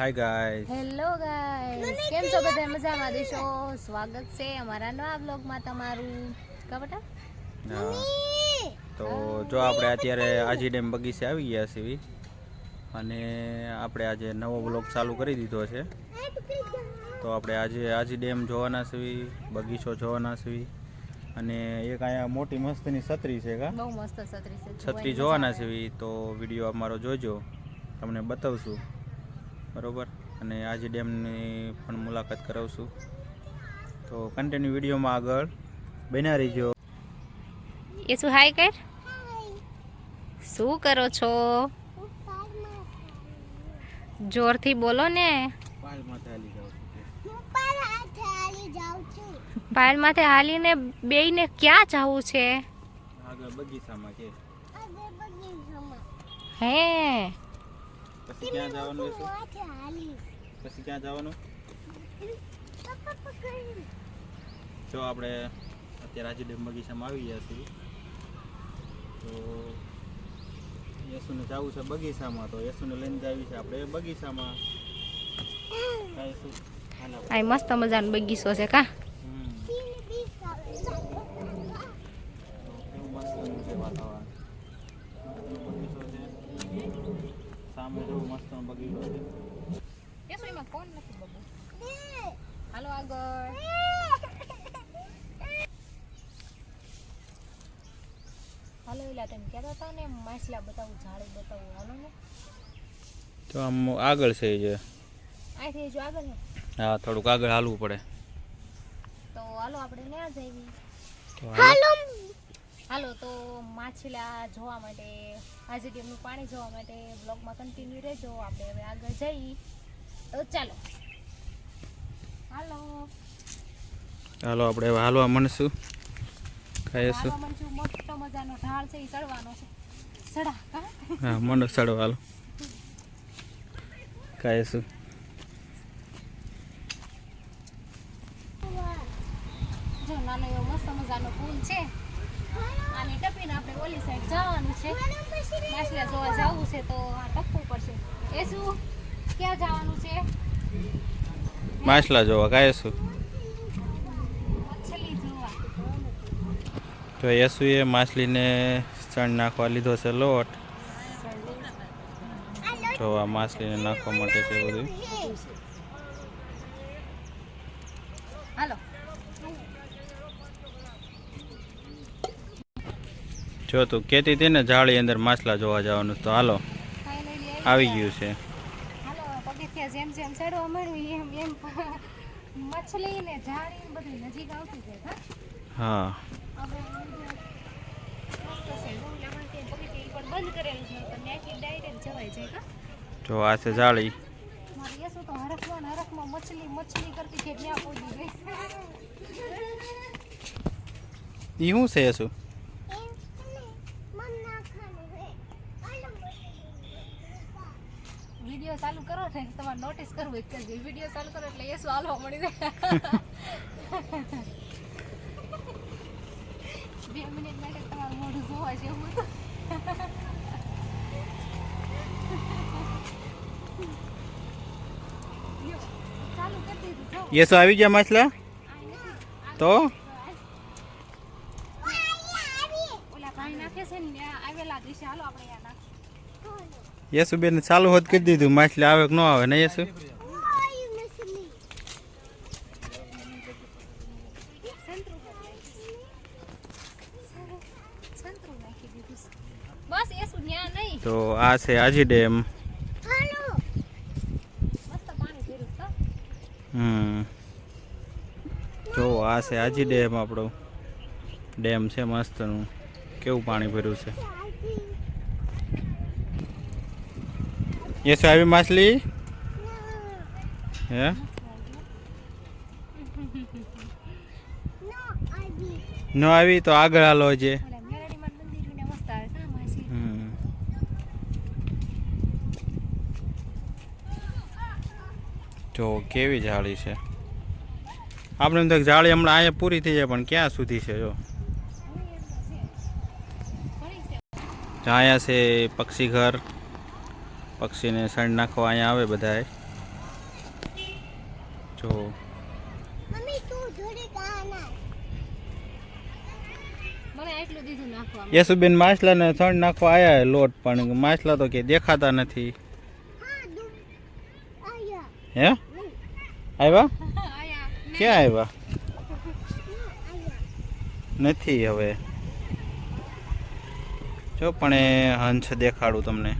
Hi guys hello guys કેમ છો બધા? મજામાં દેશો સ્વાગત છે અમારા નવા બ્લોગમાં તમારું. કા બેટા તો જો આપણે અત્યારે આજી ડેમ બગીચે આવી ગયા છીએ અને આપણે આજે નવો બ્લોગ ચાલુ કરી દીધો છે. તો આપણે આજે આજી ડેમ જોવાના છીએ બગીચો જોવાના છીએ અને એક અહીંયા મોટી મસ્તની છત્રી છે કા? બહુ મસ્ત છત્રી છે. છત્રી જોવાના છીએ તો વીડિયો અમારો જોજો. તમને બતાવશું. બરોબર? અને આજે ડેમની પણ મુલાકાત કરાવશું. તો કન્ટિન્યુ વિડીયોમાં આગળ બન્યા રહીજો. એ શું હાય કર. શું કરો છો? જોરથી બોલો ને. ભાઈ માથે હાલીને બેઈને ક્યાં જવું છે? આગળ બગીચામાં કે. હે. પછી ક્યાં જવાનું છે પછી ક્યાં જવાનું? જો આપણે અત્યારે આજે ડેમ બગીચામાં આવી ગયા છીએ. તો યશુને જવું છે બગીચામાં તો યશુને લઈને જાવી છે આપણે બગીચામાં. કાંઈ આ મસ્ત મજાનો બગીચો છે કા? છે વાતાવરણ મસ્તનો બગીચો છે સામે જેવું મસ્તનો બગીચો છે. કોણ નથી બબુ? હાલો આગળ. હાલો એલા તેમ કહેતા હતા ને? માછલા બતાવું ઝાડી બતાવું હાલો ને. તો આમ આગળ છે જે. આથી જો આગળ ને? હા થોડુંક આગળ હાલવું પડે. તો હાલો આપણે ન્યા જઈએ હાલો. હાલો તો માછીલા જોવા માટે આજે ડેમનું પાણી જોવા માટે બ્લોગમાં કન્ટિન્યુ રહેજો. આપણે હવે આગળ જઈએ તો ચાલો. હાલો. હાલો આપણે હાલવા મળશું. ખાઈશું. મોટો મજાનો ઢાળ છે એ ચડવાનો છે. કા? હા મંડો ચડો હાલો. ખાઈશું. જો નાનો એવો મસ્ત મજાનો પુલ છે. આને ટપીને આપણે ઓલી સાઈડ જવાનું છે. માછલા જોવા જવું છે તો આ ટપવું પડશે. એ શું ક્યાં જવાનું છે? માછલા જોવા ખાઈશું શું તો યશુએ માછલીને ચણ નાખવા લીધો છે લોટ. તો આ માછલીને નાખવા માટે છે બધું. હાલો. જો તું કહેતી હતી ને જાળી અંદર માછલા જોવા જવાનું તો હાલો આવી ગયું છે. હાલો પગથિયા જેમ જેમ ચડવા મળ્યું એમ એમ મછલી ને ઝાડી ને બધું નજીક આવતી જાય હા? હવે મસ્ત છે. એવું લાગે કે પગથિયા ઈ પણ બંધ કરેલું છે પણ ત્યાંથી ડાયરેક્ટ જવાય જાય કા જો આ છે જાળી મારી યસુ તો હરખમાં ને હરખમાં મછલી મછલી કરતી છે ત્યાં પહોંચી ગઈ એ શું છે યશુ વિડિયો ચાલુ કરો ને તમારે નોટિસ કરવું એક જ વીડિયો ચાલુ કરો એટલે યસુ હાલવા મળી જાય. બે મિનિટ માટે તમારું મોઢું જોવા જેવું હતું. યશુ આવી ગયા માછલા? તો? ઓલા ભાઈ નાખે છે ને આવેલા દિવસે હાલો આપણે નાખીએ. યશુ બેન ચાલુ હોત કરી દીધું માછલી આવે કે ન આવે ને યશુ તો આ છે આજી ડેમ. તો હમ. જો આ છે આજી ડેમ આપણો. ડેમ છે મસ્તનું. કેવું પાણી ભર્યું છે? યશુ આવી માછલી હે ન આવી તો આગળ હાલો છે જો કેવી જાળી છે આપણે તો જાળી હમણાં અહીંયા પૂરી થઈ જાય પણ ક્યાં સુધી છે જો અહીંયા છે પક્ષી ઘર પક્ષીને સણ નાખવા અહીંયા આવે બધાય. જો. યસુબેન તું જોડે ગાના મને એટલું દીધું નાખવા યશુબેન માછલાને સણ નાખવા આવ્યા લોટ પણ માછલા તો કે દેખાતા નથી. હા હે? આવ્યા ક્યાં આવ્યા નથી હવે. જો પણ એ હંસ દેખાડું તમને.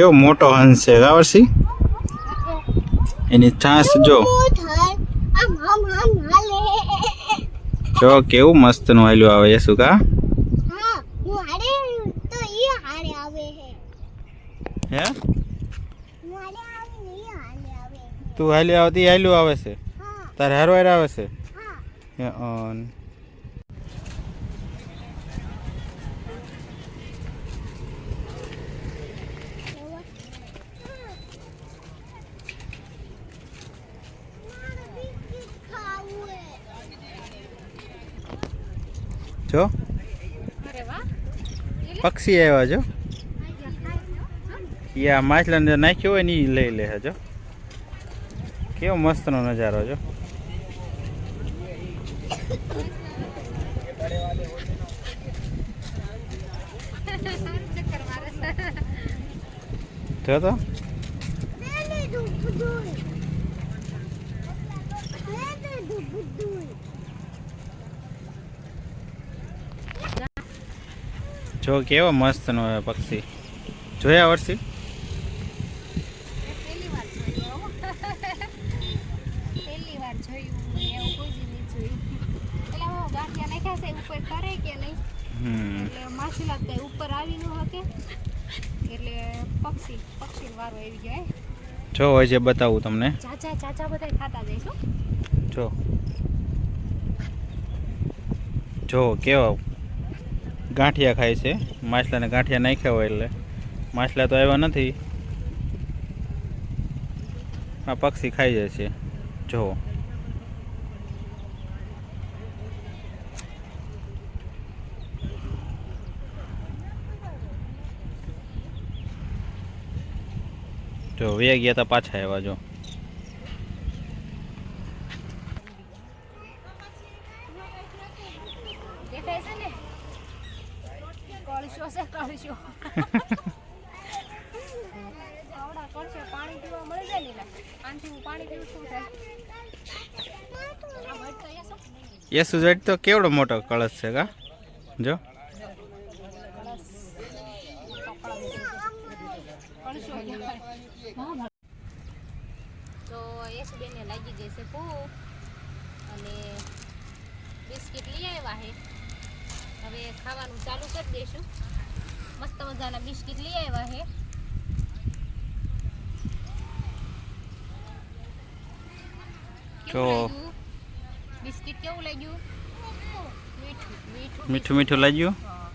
કેવો મોટો હંસ છે ગાવરસી એની છાસ જો. જો કેવું મસ્તનું આલ્યું આવે યશુ કા હા? તો હાલી આવતી હાલ્યું આવે છે? તારે હારો આવે છે? હા. હે, અન. મારે બિસ્કિટ ખાવું હે જો. પક્ષી આવ્યા જો. યા માછલા. માછલાને નાખ્યો હોય ને એ લઈ લે જો. કેવો મસ્તનો નજારો જો. જો તો મેને દુબદુલ મેને દુબદુલ જો કેવો મસ્તનો હે પક્ષી જોયા વર્ષી મેં પહેલી વાર જોયું હો. પહેલી વાર જોયું મેં એવું કોઈ દી નહીં જોયું પેલા હું ગાંઠિયા નાખ્યા છે ઉપર કરે કે નહીં હમ એટલે માછલા કઈ ઉપર આવી ન શકે એટલે પક્ષી પક્ષી વારો આવી જાય જો હજે બતાવું તમને. ચાચા ચાચા બધા ખાતા જઈશું જો. જો કેવા ગાંઠિયા ખાય છે. માછલાને ગાંઠિયા નાખ્યા હોય એટલે. માછલા તો આવ્યા નથી. આ પક્ષી ખાઈ જાય છે. જો. જો વે ગયા તા પાછા આવ્યા, જો દેખાય છે ને કળશો છે કળશો આવડા કળશો પાણી પીવા મળી જાય ને. આનાથી હું પાણી પીવું શું થાય યસુ જેટ તો કેવડો મોટો કળશ છે કા? જો. તો યશુબેનને લાગી ગઈ છે ભૂખ. અને બિસ્કિટ લઈ આવ્યા છે. હવે ખાવાનું ચાલુ કરી દઈશું. મસ્ત મજાના બિસ્કિટ લઈ આવ્યા છે. જો. કેવું લાગ્યું? બિસ્કિટ કેવું લાગ્યું મીઠું મીઠું મીઠું મીઠું લાગ્યું હા.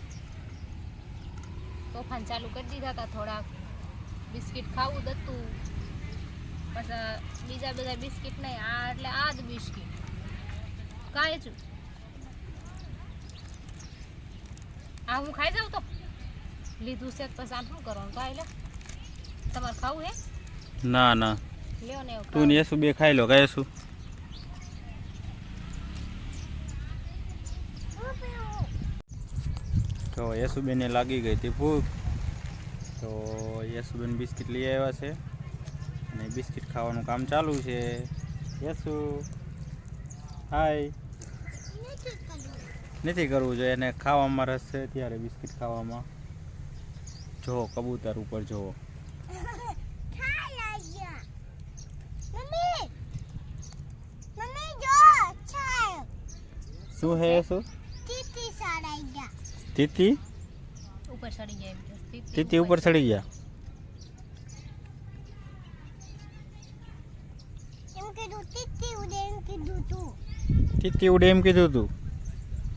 તોફાન ચાલુ કરી દીધા હતા થોડાક બિસ્કિટ ખાવું જ હતું પછી બીજા બધા બિસ્કિટ નહીં આ એટલે આ જ બિસ્કિટ કાંઈ છું આ હું ખાઈ જાઉં તો લીધું છે તો પછી આમ શું કરવાનું કાંઈ લે તમારે ખાવું હે ના ના લ્યો ને એવું તું ને યસુ બે ખાઈ લો કાંઈ શું તો યશુબેનને લાગી ગઈ હતી ભૂખ. તો યશુબેન બિસ્કિટ લઈ આવ્યા છે અને બિસ્કિટ ખાવાનું કામ ચાલુ છે. યશુ. હાય. નથી કરવું જોઈએ એને ખાવામાં રસ છે ત્યારે બિસ્કિટ ખાવામાં. જો કબૂતર ઉપર જુઓ ખાઈ ગયા મમ્મી. મમ્મી જો છાય. શું હે ગયા તીતી? ઉપર ચડી ગયા તીતી ઉપર ચડી ગયા? એમ કીધું તીતી ઉડે એમ કીધું તું. તીતી ઉડે એમ કીધું તું?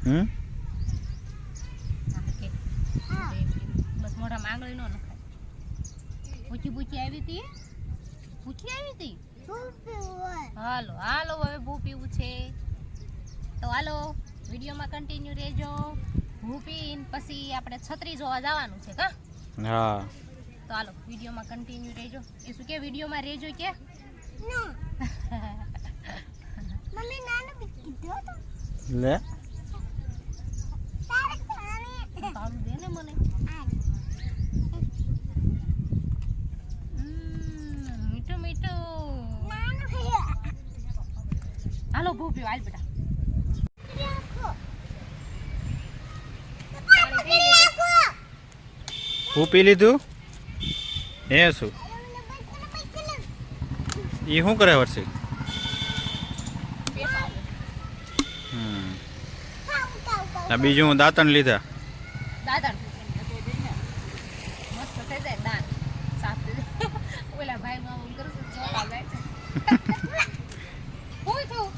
હમ? બસ મોઢામાં આંગળી નો નખાય પૂછી પૂછી આવી હતી? પૂછી આવી હતી? હાલો હાલો હવે ભૂ પીવું છે. તો હાલો વિડીયોમાં કન્ટિન્યુ રહેજો. ભૂ પછી આપણે છત્રી જોવા જવાનું છે કા હા. તો હાલો વિડીયોમાં કન્ટિન્યુ રહેજો. એ શું કે વિડીયોમાં રહેજો કે? મમ્મી નાનો બી કીધું તો લે? તારે દે ને મને. મીઠું મીઠું. હાલો ભૂપ્યો હાલ બેટા રાખો પાણી પી લીધું હું પી લીધું? હે શું? એ શું કરે વર્ષે આ બીજું દાંતણ લીધા. હું થયું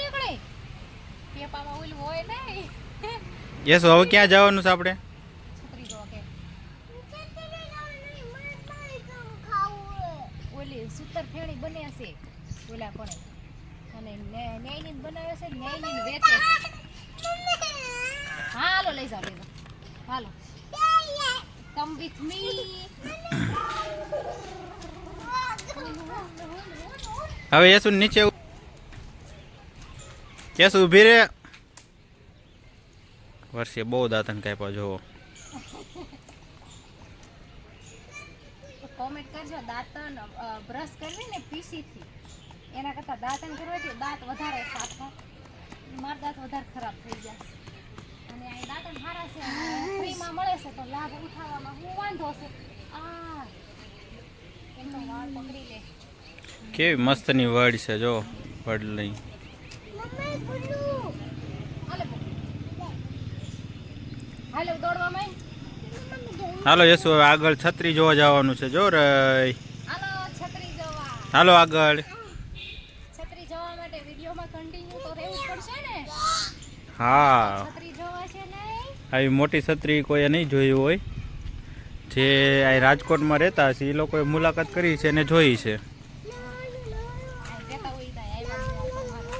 નીકળે. પેપામાં ઓલું હોય નહીં. યસ હવે ક્યાં જવાનું છે આપણે? સૂતર ફેણી બને છે. ઓલા પણ. અને ન્યા- બનાવે છે ન્યાયની વેચે. હાલો લઈ લઈ જાઓ. હાલો. કમ વિથ મી હવે યસુ નીચે યસુ ઊભી રે. વર્ષે બહુ દાંતણ કાપ્યા જોવો કોમેન્ટ કરજો દાંતન બ્રશ કરવી ને પીસીથી. એના કરતાં દાંતણ કરવાથી દાંત વધારે સાફ થાય. મારા દાંત વધારે ખરાબ થઈ જાય અને આ દાંતણ સારા છે અને ફ્રીમાં મળે છે તો લાભ ઉઠાવવામાં હું વાંધો છે. આ. એમનો વાળ પકડી લે. કેવી મસ્તની વડ છે જો વડ લઈ હાલે પકડ. હાલે યશુ હવે આગળ છત્રી જોવા જવાનું છે. જો રઈ હાલો આગળ. હા. આવી મોટી છત્રી કોઈએ નહીં જોયું હોય. જે આ રાજકોટમાં રહેતા હશે એ લોકોએ મુલાકાત કરી છે અને જોઈ છે આ કહેતા હોય ત્યાં આવ્યા છે તમારા.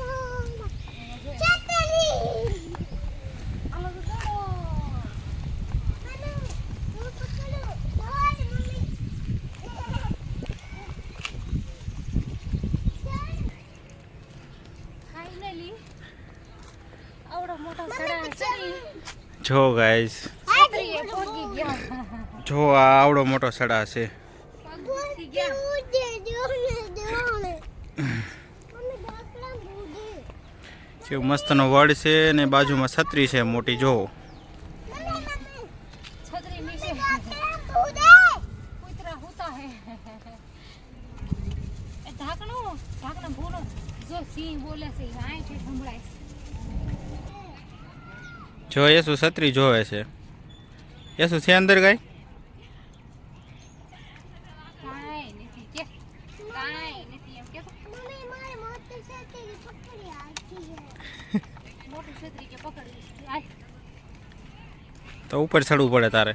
હાલો તો દોડો. ફાઇનલી આવડો મોટો સડા ચડી જો ગાઈસ જો, આ આવડો મોટો સડા છે. કેવું મસ્તનો વડ છે ને બાજુમાં છત્રી છે મોટી, જો છત્રી નીચે કૂતરા હોતા હે એ ઢાંકણું ઢાંકણા ભૂલો જો સિંહ બોલે છે આંખે સંભળાય છે જો યસુ છત્રી જોવે છે. યસુ છે અંદર ગાય કાંઈ તો ઉપર ચડવું પડે તારે.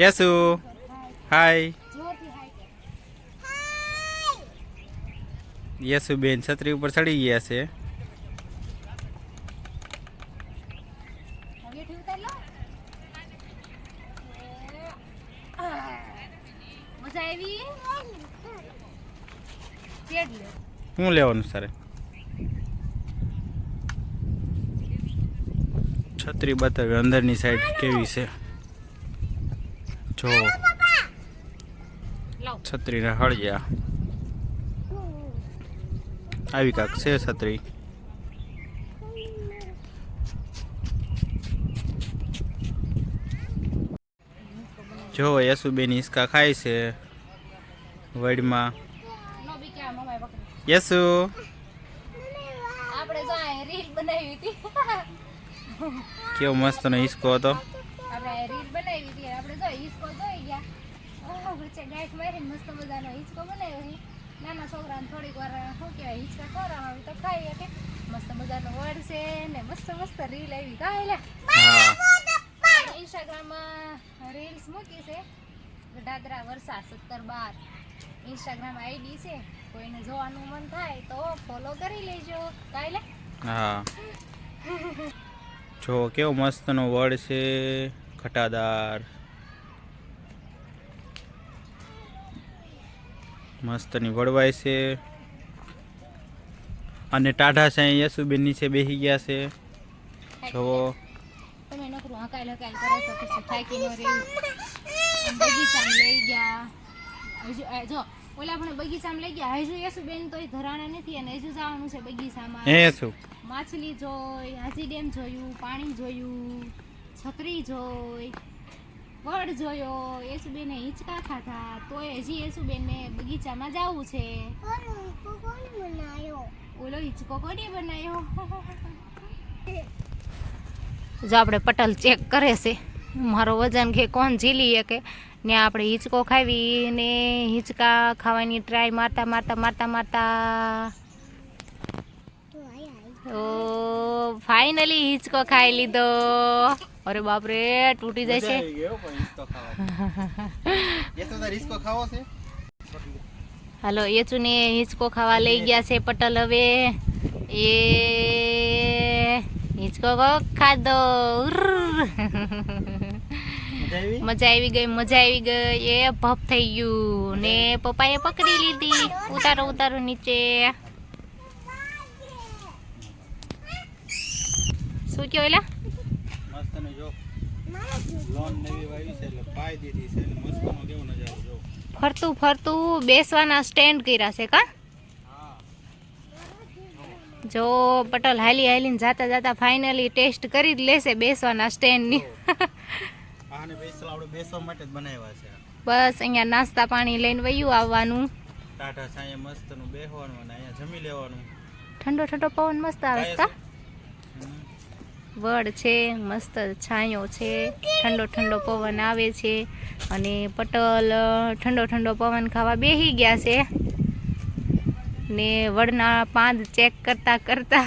યસુ હાય. યસુ બેન છત્રી ઉપર ચડી ગયા છે હવેથી ઉતાર લો આ. મજા આવી તેડ લે શું લેવાનું સર છત્રી બતાવી, અંદરની સાઈડ કેવી છે? જો, છત્રીને હળિયા. આવી કાંક છે છત્રી. જો, યસુબેન હિંચકા ખાય છે. વડમાં નો બી કે મમ્માએ પકડી યસુ. આપણે તો આ રીલ બનાવી હતી. કેવો મસ્તનો હિંચકો હતો. આપણે રીલ બનાવી હતી. આપણે જો હિંચકો જોઈ ગયા. વચ્ચે ગાંઠ મારી મસ્ત મજાનો હિંચકો બનાવ્યો છે. નાના છોકરાને થોડીક વાર શું કહેવાય હિંચકા ખવડાવવા આવે તો ખાઈ શકે. મસ્ત મજાનો વર્ડ છે ને મસ્ત મસ્ત રીલ આવી. કાંઈ લે હા. ઇન્સ્ટાગ્રામમાં રીલ્સ મૂકી છે. ગઢાદરા વરસાદ સત્તર બાર. ઇન્સ્ટાગ્રામ આઈડી છે. કોઈને જોવાનું મન થાય તો ફોલો કરી લેજો. કાંઈ હા. જો કેવો મસ્તનો વડ છે ઘટાદાર મસ્તની વડવાય છે. અને ટાઢા છે અહીં યશુબેન નીચે બેસી ગયા છે. જો. તમે નકરું હકાઈ લકાઈ કરો છો થાકી ન આમ બગીચામાં લઈ ગયા. જો ઓલા પણ બગીચામાં લઈ ગયા. હજુ યશુબેન તોય ધરાણા નથી અને હજુ જવાનું છે બગીચામાં. હે શું માછલી જોઈ હાજી ડેમ જોયું પાણી જોયું છત્રી જોઈ વડ જોયો. યેસુબેને હિંચકા ખાધા. તોય હજી યેસુબેનને બગીચામાં જવું છે. ઓલો હિંચકો કોને બનાવ્યો? જો આપણે પટલ ચેક કરે છે. મારો વજન કે કોણ ઝીલી શકે? ને આપણે હિંચકો ખાવી ને હિંચકા ખાવાની ટ્રાય મારતા મારતા મારતા મારતા. ઓ ફાઈનલી ફાઇનલી હિંચકો ખાઈ લીધો. અરે બાપરે તૂટી જશે. હાલો યેચુને હિંચકો ખાવા લઈ ગયા છે પટલ હવે. એ હિંચકો ખાધો. મજા આવી? ગઈ મજા આવી ગઈ. એ ભપ થઈ ગયું. ને પપ્પાએ પકડી લીધી. ઉતારો ઉતારો નીચે. શું કયો એલા? મસ્તની જો. લોન નવી વાવી છે એટલે પાઈ દીધી છે એટલે મસ્તનો કેવો નજારો જો. ફરતું ફરતું બેસવાના સ્ટેન્ડ કર્યા છે કા? જો પટલ હાલી હાલીને જાતા જાતા ફાઇનલી ટેસ્ટ કરી જ લેશે બેસવાના સ્ટેન્ડની. આને આપણે બેસવા માટે જ બનાવ્યા છે. બસ અહીંયા નાસ્તા પાણી લઈને વયું આવવાનું. ટાટા છાંયે મસ્તનું બેસવાનું અને અહીંયા જમી લેવાનું. ઠંડો ઠંડો પવન મસ્ત આવે છે વડ છે મસ્ત છાંયો છે ઠંડો ઠંડો પવન આવે છે અને પટલ ઠંડો ઠંડો પવન ખાવા બેસી ગયા છે. ને વડના પાંદ ચેક કરતા કરતા.